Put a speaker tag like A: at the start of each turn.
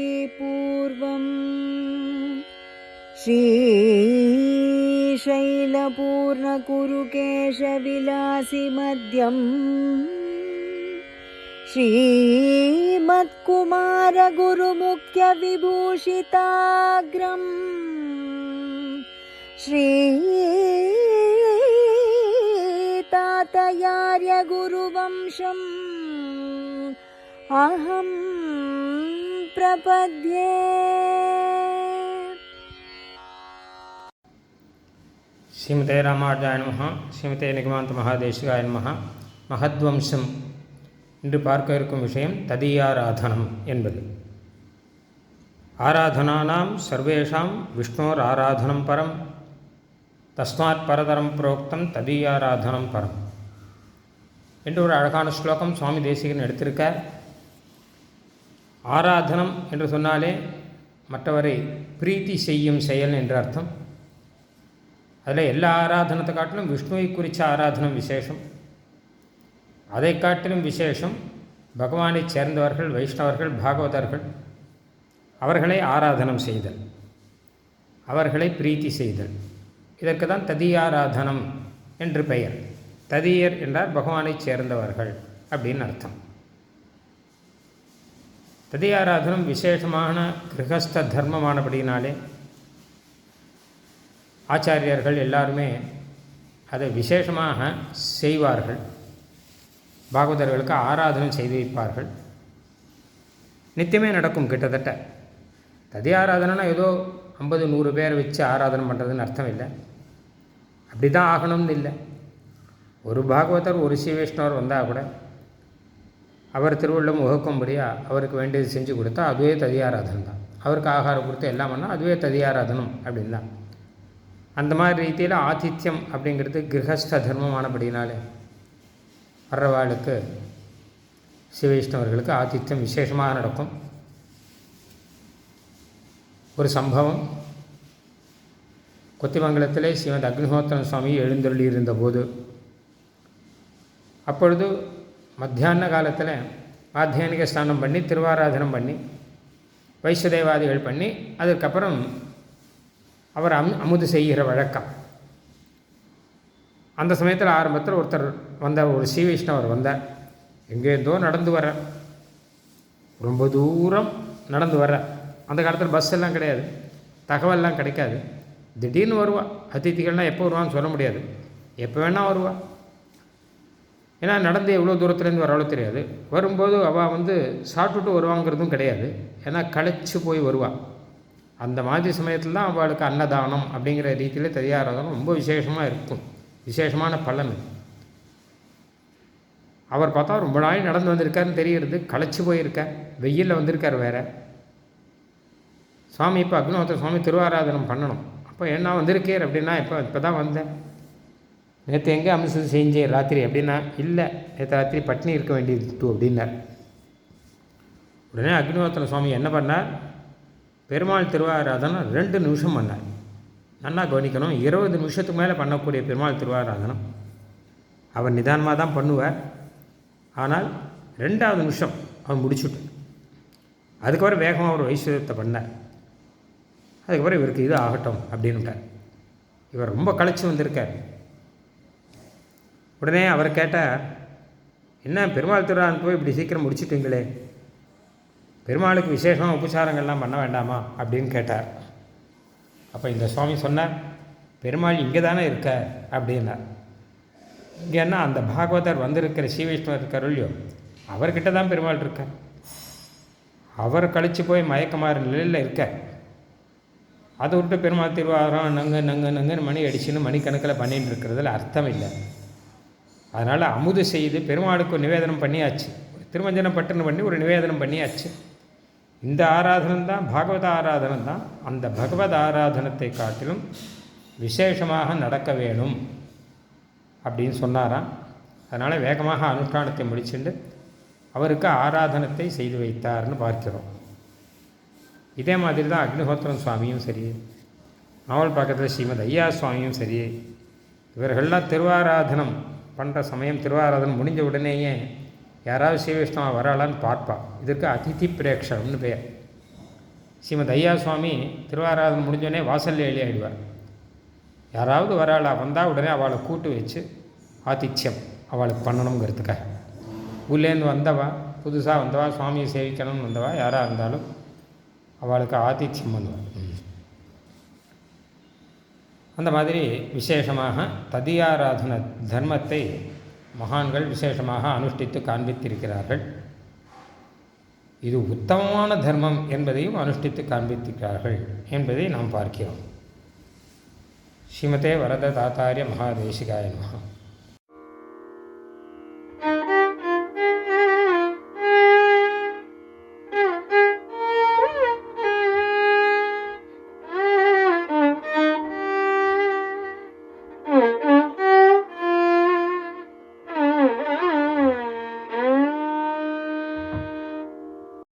A: श्रीनाथयोगिवरयामुनसूरिपूर्वम् श्रीशैलपूर्णकुरुकेशविलासिमद्यं श्रीमत्कुमारगुरुमुख्यविभूषिताग्रम् श्री श्रीतातयार्यगुरुवंशम् अहं प्रपद्ये
B: ஸ்ரீமதே ராமானுஜாய நமஹ ஸ்ரீமதே நிகமாந்த மகாதேசிகாய நமஹ மகத்வம்சம் இன்று பார்க்க இருக்கும் விஷயம் ததீயாராதனம் என்பது ஆராதனானாம் சர்வேஷாம் விஷ்ணோர் ஆராதனம் பரம் தஸ்மாத் பரதரம் புரோக்தம் ததீயாராதனம் பரம் என்று ஒரு அழகான ஸ்லோகம் சுவாமி தேசிகன் எடுத்திருக்கார். ஆராதனம் என்று சொன்னாலே மற்றவரை பிரீத்தி செய்யும் செயல் என்று அர்த்தம். அதில் எல்லா ஆராதனத்தை காட்டிலும் விஷ்ணுவை குறித்த ஆராதனம் விசேஷம். அதை காட்டிலும் விசேஷம் பகவானை சேர்ந்தவர்கள் வைஷ்ணவர்கள் பாகவதர்கள். அவர்களை ஆராதனம் செய்தல். அவர்களை பிரீத்தி செய்தல். இதற்கு தான் ததியாராதனம் என்று பெயர். ததியர் என்றால் பகவானை சேர்ந்தவர்கள் அப்படின்னு அர்த்தம். ததியாராதனம் விசேஷமான கிரகஸ்த தர்மமானபடினாலே ஆச்சாரியர்கள் எல்லாருமே அதை விசேஷமாக செய்வார்கள். பாகவதர்களுக்கு ஆராதனை செய்து வைப்பார்கள். நித்தியமே நடக்கும் கிட்டத்தட்ட. ததி ஆராதனைனா ஏதோ ஐம்பது நூறு பேரை வச்சு ஆராதனை பண்ணுறதுன்னு அர்த்தம் இல்லை. அப்படி தான் ஆகணும்னு இல்லை. ஒரு பாகவதர் ஒரு ஸ்ரீவைஷ்ணவர் வந்தால் கூட அவர் திருவள்ளம் உகக்கும்படியாக அவருக்கு வேண்டியது செஞ்சு கொடுத்தா அதுவே ததியாராதனம் தான். அவருக்கு ஆகாரம் கொடுத்து எல்லாம் பண்ணால் அதுவே ததியாராதனம் அப்படின்னு தான். அந்த மாதிரி ரீதியில் ஆதித்யம் அப்படிங்கிறது கிரகஸ்த தர்மமானபடினாலே வர்றவாளுக்கு சிவைஷ்ணவர்களுக்கு ஆதித்யம் விசேஷமாக நடக்கும். ஒரு சம்பவம். கொத்திமங்கலத்திலே ஸ்ரீமத் அக்னிஹோத்திரன் சுவாமி எழுந்தருளி இருந்தபோது அப்பொழுது மத்தியான காலத்தில் மாத்தியானிக ஸ்நானம் பண்ணி திருவாராதனம் பண்ணி வைஷ்ணதேவாதிகள் பண்ணி அதுக்கப்புறம் அவர் அம் அமுது செய்கிற வழக்கம். அந்த சமயத்தில் ஆரம்பத்தில் ஒருத்தர் வந்தார் ஒரு ஸ்ரீ வைஷ்ணவர் வந்தார். எங்கேருந்தோ நடந்து வர ரொம்ப தூரம் நடந்து வர அந்த காலத்தில் பஸ் எல்லாம் கிடையாது. தகவல்லாம் கிடைக்காது. திடீர்னு வருவா. அதிதிகள்லாம் எப்போ வருவான்னு சொல்ல முடியாது. எப்போ வேணால் வருவா. ஏன்னா நடந்து எவ்வளோ தூரத்துலேருந்து வரவளோ தெரியாது. வரும்போது அவள் வந்து சாப்பிட்டுட்டு வருவாங்கிறதும் கிடையாது. ஏன்னா களைச்சு போய் வருவாள் அந்த மாதிரி சமயத்தில் தான் அவளுக்கு அன்னதானம் அப்படிங்கிற ரீதியில் தெரியாததானம் ரொம்ப விசேஷமாக இருக்கும். விசேஷமான பலன் அவர் பார்த்தா ரொம்ப நாள் நடந்து வந்திருக்காருன்னு தெரிகிறது. களைச்சி போயிருக்கார் வெயிலில் வந்திருக்கார் வேறு. சுவாமி இப்போ அக்னோத்த சுவாமி திருவாராதனம் பண்ணணும். அப்போ என்ன வந்திருக்கேர் அப்படின்னா இப்போ இப்போ தான் வந்தேன். நேற்று எங்கே அம்சம் செஞ்சேன் ராத்திரி அப்படின்னா இல்லை நேற்று ராத்திரி பட்னி இருக்க வேண்டியது அப்படின்னார். உடனே அக்னிஹோத்திர சுவாமி என்ன பண்ணார்? பெருமாள் திருவாராதனம் ரெண்டு நிமிஷம் பண்ணார். நல்லா கவனிக்கணும் இருபது நிமிஷத்துக்கு மேலே பண்ணக்கூடிய பெருமாள் திருவாராதனம் அவர் நிதானமாக தான் பண்ணுவார். ஆனால் ரெண்டாவது நிமிஷம் அவர் முடிச்சுட்டு அதுக்கப்புறம் வேகமாக ஒரு வைஸ்வரத்தை பண்ணார். அதுக்கப்புறம் இவருக்கு இது ஆகட்டும் அப்படின்ட்டார் இவர் ரொம்ப களைச்சி வந்திருக்கார். உடனே அவர் கேட்டார் என்ன பெருமாள் திருவாரன் போய் இப்படி சீக்கிரம் முடிச்சுட்டீங்களே? பெருமாளுக்கு விசேஷமாக உபச்சாரங்கள்லாம் பண்ண வேண்டாமா? அப்படின்னு கேட்டார். அப்போ இந்த சுவாமி சொன்னார் பெருமாள் இங்கே தானே இருக்க? அப்படின்னார். இங்கேன்னா அந்த பாகவதர் வந்திருக்கிற ஸ்ரீவைஷ்ணவர் இருக்கார் இல்லையோ அவர்கிட்ட தான் பெருமாள் இருக்கார். அவர் கழித்து போய் மயக்கமாறு நிலையில் இருக்க. அதை விட்டு பெருமாள் திருவாரம் நங்கு நங்கு நங்குன்னு மணி அடிச்சுன்னு மணிக்கணக்கில் பண்ணிட்டு இருக்கிறதுல அர்த்தம் இல்லை. அதனால் அமுது செய்து பெருமாளுக்கு ஒரு நிவேதனம் பண்ணியாச்சு. திருமஞ்சனம் பட்டுன்னு பண்ணி ஒரு நிவேதனம் பண்ணியாச்சு. இந்த ஆராதனம் தான் பாகவத ஆராதனம் தான். அந்த பகவத் ஆராதனத்தை காட்டிலும் விசேஷமாக நடக்க வேணும் அப்படின்னு சொன்னாராம். அதனால் வேகமாக அனுஷ்டானத்தை முடிச்சுட்டு அவருக்கு ஆராதனத்தை செய்து வைத்தார்னு பார்க்கிறோம். இதே மாதிரி தான் அக்னிஹோத்திரம் சுவாமியும் சரி நாவல் பக்கத்தில் ஸ்ரீமத் ஐயா சுவாமியும் சரி இவர்கள்லாம் திருவாராதனம் பண்ணுற சமயம் திருவாராதனம் முடிஞ்ச உடனேயே யாராவது ஸ்ரீவைஷ்ணவா வராளான்னு பார்ப்பாள் இதற்கு அதிதி பிரேக்ஷம்னு பெயர். ஸ்ரீமத் ஐயா சுவாமி திருவாராதனம் முடிஞ்சோடனே வாசல்ல எழுதி ஆயிடுவார் யாராவது வராளா வந்தால் உடனே அவளை கூட்டு வச்சு ஆதித்யம் அவளுக்கு பண்ணணுங்கிறதுக்காக ஊர்லேருந்து வந்தவா புதுசாக வந்தவா சுவாமியை சேவிக்கணும்னு வந்தவா யாராக இருந்தாலும் அவளுக்கு ஆதித்யம் பண்ணுவாள் அந்த மாதிரி விசேஷமாக ததியாராதன தர்மத்தை மகான்கள் விசேஷமாக அனுஷ்டித்து காண்பித்திருக்கிறார்கள். இது உத்தமமான தர்மம் என்பதையும் அனுஷ்டித்து காண்பித்திருக்கிறார்கள் என்பதை நாம் பார்க்கிறோம். ஸ்ரீமதே வரத தாத்தாரிய மகாதேசிகாய மகா